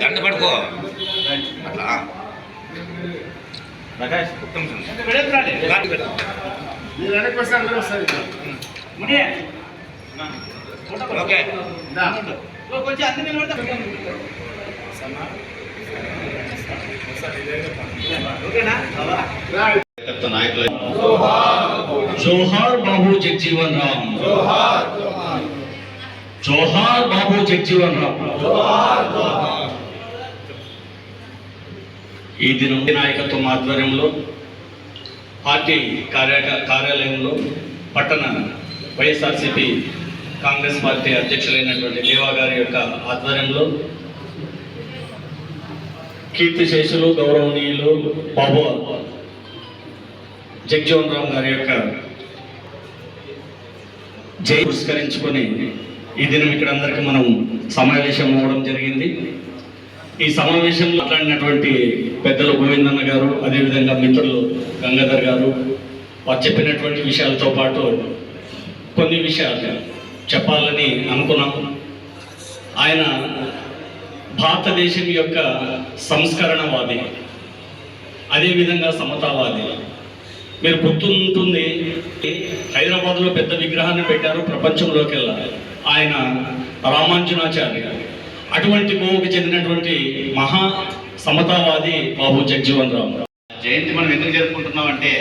దండ పడుకో అట్లా ఒక్క నిమిషం. గాలి పెట్టు. జోహార్ బాబు జగ్జీవన్ రామ్. జోహార్ బాబు జగ్జీవన్ రామ్. ఈ దినం నాయకత్వం ఆధ్వర్యంలో పార్టీ కార్య కార్యాలయంలో పట్టణ వైఎస్ఆర్సిపి కాంగ్రెస్ పార్టీ అధ్యక్షులైనటువంటి లేవా గారి యొక్క ఆధ్వర్యంలో కీర్తిశేషులు గౌరవనీయులు బాబు జగ్జీవన్ రామ్ గారి యొక్క జై పురస్కరించుకొని ఈ దినం ఇక్కడ అందరికీ మనం సమావేశం అవ్వడం జరిగింది. ఈ సమావేశంలో మాట్లాడినటువంటి పెద్దలు గోవిందన్న గారు అదేవిధంగా మిత్రులు గంగాధర్ గారు వారు చెప్పినటువంటి విషయాలతో పాటు కొన్ని విషయాలు చెప్పాలని అనుకున్నాము. ఆయన భారతదేశం యొక్క సంస్కరణవాది అదేవిధంగా సమతావాది. మీరు గుర్తుంటుంది హైదరాబాద్లో పెద్ద విగ్రహాన్ని పెట్టారు ప్రపంచంలోకెల్లా ఆయన రామాంజనాచార్య అటువంటి భూమికి చెందినటువంటి మహా సమతావాది బాబు జగ్జీవన్ రామ్. జయంతి మనం ఎందుకు జరుపుకుంటున్నాం అంటే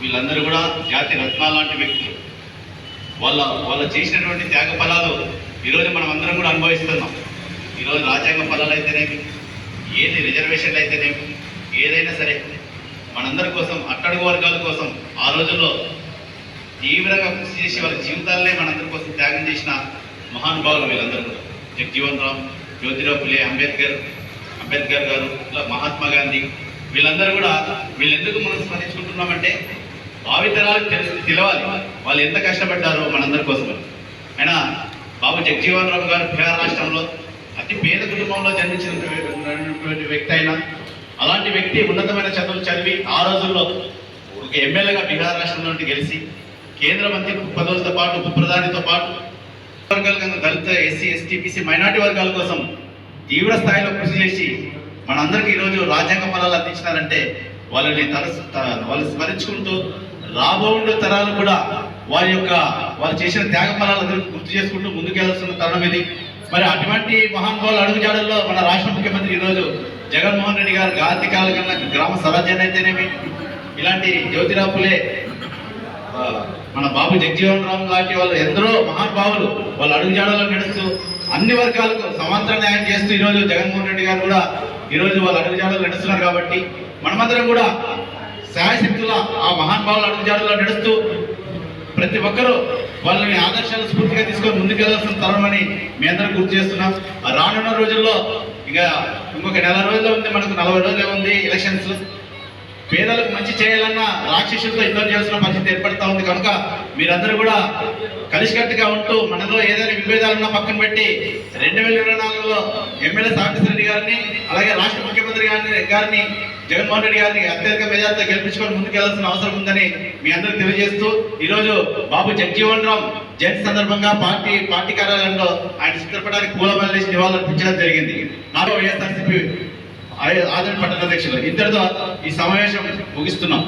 వీళ్ళందరూ కూడా జాతి రత్నాలు లాంటి వ్యక్తులు. వాళ్ళ వాళ్ళు చేసినటువంటి త్యాగ ఫలాలు ఈరోజు మనం అందరం కూడా అనుభవిస్తున్నాం. ఈరోజు రాజ్యాంగ ఫలాలు అయితేనేమి? ఏది రిజర్వేషన్లు అయితేనేమి? ఏదైనా సరే మనందరి కోసం అట్టడుగు వర్గాల కోసం ఆ రోజుల్లో తీవ్రంగా కృషి చేసి వాళ్ళ జీవితాలనే మనందరి కోసం త్యాగం చేసిన మహానుభావులు వీళ్ళందరూ కూడా. జగ్జీవన్ రామ్ జ్యోతిరావు పులే అంబేద్కర్ అంబేద్కర్ గారు ఇలా మహాత్మా గాంధీ వీళ్ళందరూ కూడా వీళ్ళెందుకు మనం స్మరించుకుంటున్నామంటే భావితరాలకు తెలుసు తెలవాలి. వాళ్ళు ఎంత కష్టపడ్డారో మనందరి కోసం అయినా బాబు జగ్జీవన్ రావు గారు బీహార్ రాష్ట్రంలో అతి పేద కుటుంబంలో జన్మించినటువంటి వ్యక్తి అయినా అలాంటి వ్యక్తి ఉన్నతమైన చదువులు చదివి ఆ రోజుల్లో ఒక ఎమ్మెల్యేగా బీహార్ రాష్ట్రం నుండి గెలిచి కేంద్ర మంత్రి పదవులతో పాటు ఉప ప్రధానితో పాటు వర్గాల దళిత ఎస్సీ ఎస్టీ బీసీ మైనార్టీ వర్గాల కోసం తీవ్ర స్థాయిలో కృషి చేసి మనందరికీ ఈరోజు రాజ్యాంగ ఫలాలు అందించినారంటే వాళ్ళని తరచు త- వాళ్ళు స్మరించుకుంటూ రాబోయే తరాలు కూడా వారి యొక్క వాళ్ళు చేసిన త్యాగ ఫలాలను గుర్తు చేసుకుంటూ ముందుకెళ్ళాల్సిన తరుణం ఇది. మరి అటువంటి మహానుభావులు అడుగుజాడల్లో మన రాష్ట్ర ముఖ్యమంత్రి ఈరోజు జగన్మోహన్ రెడ్డి గారు గాంధీ కాలకన్నా గ్రామ స్వరాజ్యాన్ని అయితేనేమి ఇలాంటి జ్యోతిరాపులే మన బాబు జగజీవన్ రామ్ లాంటి వాళ్ళు ఎందరో మహానుభావులు వాళ్ళు అడుగుజాడలో నడుస్తూ అన్ని వర్గాలకు సమాంతర న్యాయం చేస్తూ ఈరోజు జగన్మోహన్ రెడ్డి గారు కూడా ఈరోజు వాళ్ళు అడుగుజాడలు నడుస్తున్నారు కాబట్టి మనమందరం కూడా శాయశక్తుల ఆ మహానుభావుల అడుగుజాడలో నడుస్తూ ప్రతి ఒక్కరూ వాళ్ళని ఆదర్శాలు స్ఫూర్తిగా తీసుకొని ముందుకెళ్ళాల్సిన తరుణమని మీ అందరం గుర్తు చేస్తున్నాం. రానున్న రోజుల్లో ఇక ఇంకొక నెల రోజుల్లో ఉంది మనకు నలభై రోజులే ఉంది ఎలక్షన్స్ పేదలకు మంచి చేయాలన్నా రాక్షసులతో యుద్ధం చేయాల్సిన పరిస్థితి ఏర్పడతా ఉంది. కనుక మీరందరూ కూడా కలిసికట్టుగా ఉంటూ మనలో ఏదైనా విభేదాలున్నా పక్కన పెట్టి రెండు వేల ఇరవై నాలుగులో ఎమ్మెల్యే సాంబశివ రెడ్డి గారిని అలాగే రాష్ట్ర ముఖ్యమంత్రి గారిని గారిని జగన్మోహన్ రెడ్డి గారిని అత్యధిక మెజార్టీతో గెలిపించుకొని ముందుకెళ్ళాల్సిన అవసరం ఉందని మీ అందరికి తెలియజేస్తూ ఈరోజు బాబు జగ్జీవన్ రామ్ జయంతి సందర్భంగా పార్టీ పార్టీ కార్యాలయంలో ఆయన చిత్రపటానికి పూలమాల వేసి నివాళులర్పించడం జరిగింది. నాలుగో వైఎస్ఆర్సీపీ ఆదరణ పట్టణ అధ్యక్షులు. ఇద్దరితో ఈ సమావేశం ముగిస్తున్నాం.